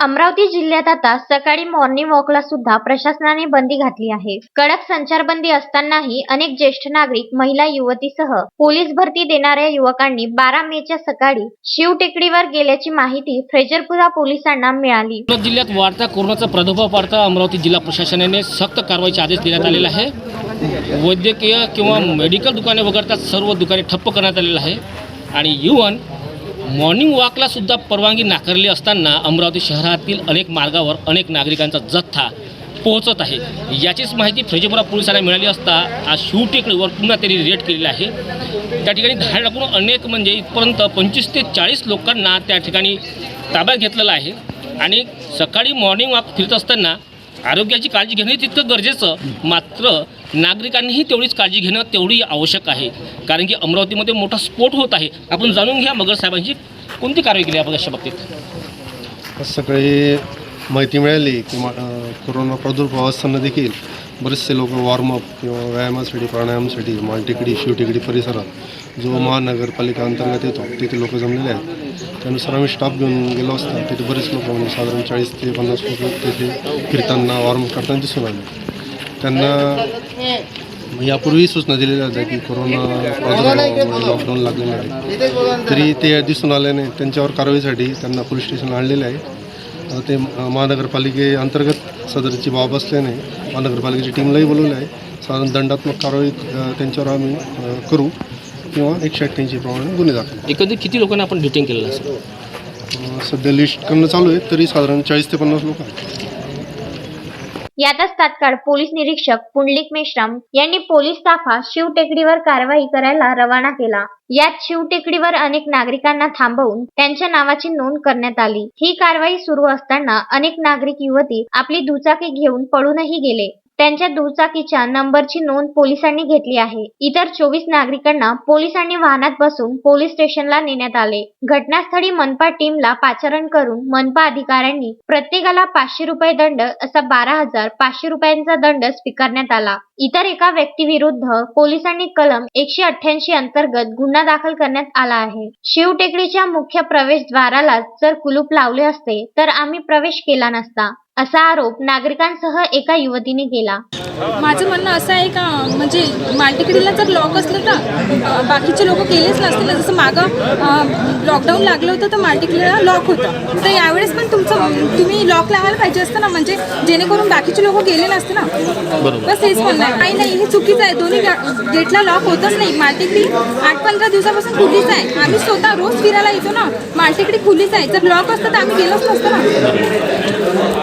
अमरावती जिल्ह्यात आता सकाळी मॉर्निंग वॉकला सुद्धा प्रशासनाने बंदी घातली आहे. कडक संचारबंदी असतानाही अनेक ज्येष्ठ नागरिक महिला युवतीसह पोलीस भरती देणाऱ्या युवकांनी बारा मेच्या सकाळी शिवटेकडीवर गेल्याची माहिती फ्रेजरपुरा पोलिसांना मिळाली. जिल्ह्यात वाढता कोरोनाचा प्रादुर्भाव पाडता अमरावती जिल्हा प्रशासनाने सक्त कारवाईचे आदेश देण्यात आलेले आहे. वैद्यकीय किंवा मेडिकल दुकाने वगळता सर्व दुकाने ठप्प करण्यात आलेलं आहे. आणि युवन मॉर्निंग वॉकला सुद्धा परवानगी नाकारली असताना अमरावती शहरातील अनेक मार्गावर अनेक नागरिकांचा जथ्था पोहोचत आहे. याचीच माहिती फ्रेजपुरा पोलिसांना मिळाली असता आज शिवटेकडीवर पुन्हा त्यांनी रेड केलेला आहे. त्या ठिकाणी धाड टाकून अनेक म्हणजे इथपर्यंत पंचवीस ते चाळीस लोकांना त्या ठिकाणी ताब्यात घेतलेलं आहे. आणि सकाळी मॉर्निंग वॉक फिरत असताना आरोग्याची काळजी घेणे तितकं गरजेचं मात्र नागरिकांनीही तेवढीच काळजी घेणं तेवढी आवश्यक आहे. कारण की अमरावतीमध्ये मोठा स्फोट होत आहे. आपण जाणून घ्या मगर साहेबांची कोणती कारवाई केली आपण अशा बाबतीत? सगळी माहिती मिळाली की कोरोना प्रादुर्भाव असताना देखील बरेचसे लोक वॉर्मअप किंवा व्यायामासाठी प्राणायामासाठी मालटेकडी शिवटेकडी परिसरात जो महानगरपालिका अंतर्गत येतो तिथे लोक जमलेले आहेत. त्यानुसार आम्ही स्टाफ घेऊन गेलो असता तिथे बरेच लोक म्हणजे साधारण चाळीस ते पन्नास लोक तिथे फिरताना वॉर्मअप करताना दिसून आले. त्यांना यापूर्वी सूचना दिलेल्या होत्या की कोरोना प्रादुर्भावामुळे लॉकडाऊन लागलेलं आहे. तरी ते दिसून आले नाही. त्यांच्यावर कारवाईसाठी त्यांना पोलीस स्टेशनला आणलेले आहे. आता ते महानगरपालिके अंतर्गत सदरची बाब असल्याने महानगरपालिकेची टीमलाही बोलवलं आहे. साधारण दंडात्मक कारवाई त्यांच्यावर आम्ही करू किंवा एकशे अठ्ठ्याऐंशी प्रमाणे गुन्हे दाखल एकंदरीत किती लोकांना आपण डिटेन केलेलं असेल सध्या लिस्ट करणं चालू आहे तरी साधारण चाळीस ते पन्नास लोक आहेत. यातच तात्काळ पोलीस निरीक्षक पुंडलिक मेश्राम यांनी पोलीस ताफा शिवटेकडीवर कारवाई करायला रवाना केला. यात शिवटेकडीवर अनेक नागरिकांना थांबवून त्यांच्या नावाची नोंद करण्यात आली. ही कारवाई सुरू असताना अनेक नागरिक युवती आपली दुचाकी घेऊन पळूनही गेले. त्यांच्या दुचाकीच्या नंबरची नोंद पोलिसांनी घेतली आहे. इतर चोवीस नागरिकांना पोलिसांनी वाहनात बसून पोलीस स्टेशनला नेण्यात आले. घटनास्थळी मनपा टीमला पाचारण करून मनपा अधिकाऱ्यांनी प्रत्येकाला पाचशे रुपये दंड असा बारा हजार पाचशे रुपयांचा दंड स्वीकारण्यात आला. इतर एका व्यक्तीविरुद्ध पोलिसांनी कलम एकशे अठ्ठ्याऐंशी अंतर्गत गुन्हा दाखल करण्यात आला आहे. शिवटेकडीच्या मुख्य प्रवेशद्वाराला जर कुलूप लावले असते तर आम्ही प्रवेश केला नसता असा आरोप नागरिकांसह एका युवतीने केला. माझं म्हणणं असं आहे का म्हणजे मालटेकडीला जर लॉक असलं तर बाकीचे लोक गेलेच नसते ना जसं मागं लॉकडाऊन लागलं होतं तर मालटेकडीला लॉक होतं. तर यावेळेस पण तुमचं तुम्ही लॉक लावायला पाहिजे असतं ना म्हणजे जेणेकरून बाकीचे लोक गेले नसते ना? बस हेच म्हणणं नाही नाही हे चुकीचं आहे. दोन्ही गेटला लॉक होतच नाही. मालटेकडी आठ पंधरा दिवसापासून खुलीच आहे. आम्ही स्वतः रोज फिरायला येतो ना. मालटेकडी खुलीच आहे. जर लॉक असतं तर आम्ही गेलोच नसतो ना.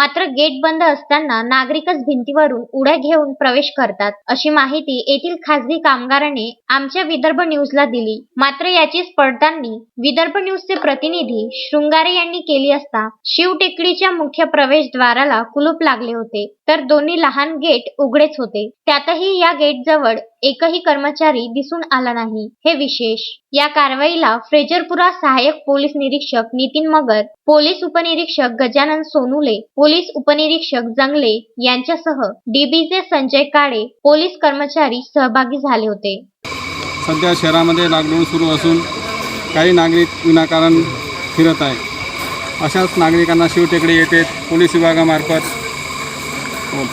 मात्र गेट बंद असताना नागरिकच भिंतीवरून उड्या घेऊन प्रवेश करतात अशी माहिती येथील खासगी कामगाराने आमच्या विदर्भ न्यूजला दिली. मात्र याची पडताळणी विदर्भ न्यूजचे प्रतिनिधी शृंगारे यांनी केली असता शिवटेकडीच्या मुख्य प्रवेशद्वाराला कुलूप लागले होते तर दोन्ही लहान गेट उघडेच होते. त्यातही या गेट जवळ एकही कर्मचारी दिसून आला नाही. हे विशेष. या कारवाईला फ्रेजरपुरा सहाय्यक पोलीस निरीक्षक नितीन मगर पोलीस उपनिरीक्षक गजानन सोनुले पोलीस उपनिरीक्षक जंगले यांच्यासह डीबीचे संजय काळे पोलीस कर्मचारी सहभागी झाले होते. सध्या शहरामध्ये लॉकडाऊन सुरू असून काही नागरिक विनाकारण फिरत आहे अशाच नागरिकांना शिवटेकडे येते पोलीस विभागामार्फत हो, अ,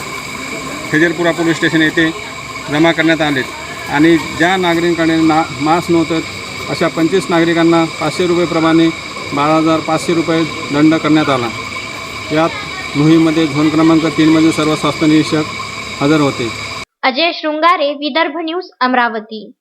फेजरपुरा पोलीस स्टेशन येथे जमा करण्यात आले आणि ज्या नागरिकांकडे ना मास्क नव्हतं अशा पंचवीस नागरिकांना पाचशे रुपयेप्रमाणे बारा हजार पाचशे रुपये दंड करण्यात आला. यात मोहीमध्ये झोन क्रमांक तीनमध्ये सर्व स्वास्थ्य निरीक्षक हजर होते. अजय शृंगारे विदर्भ न्यूज अमरावती.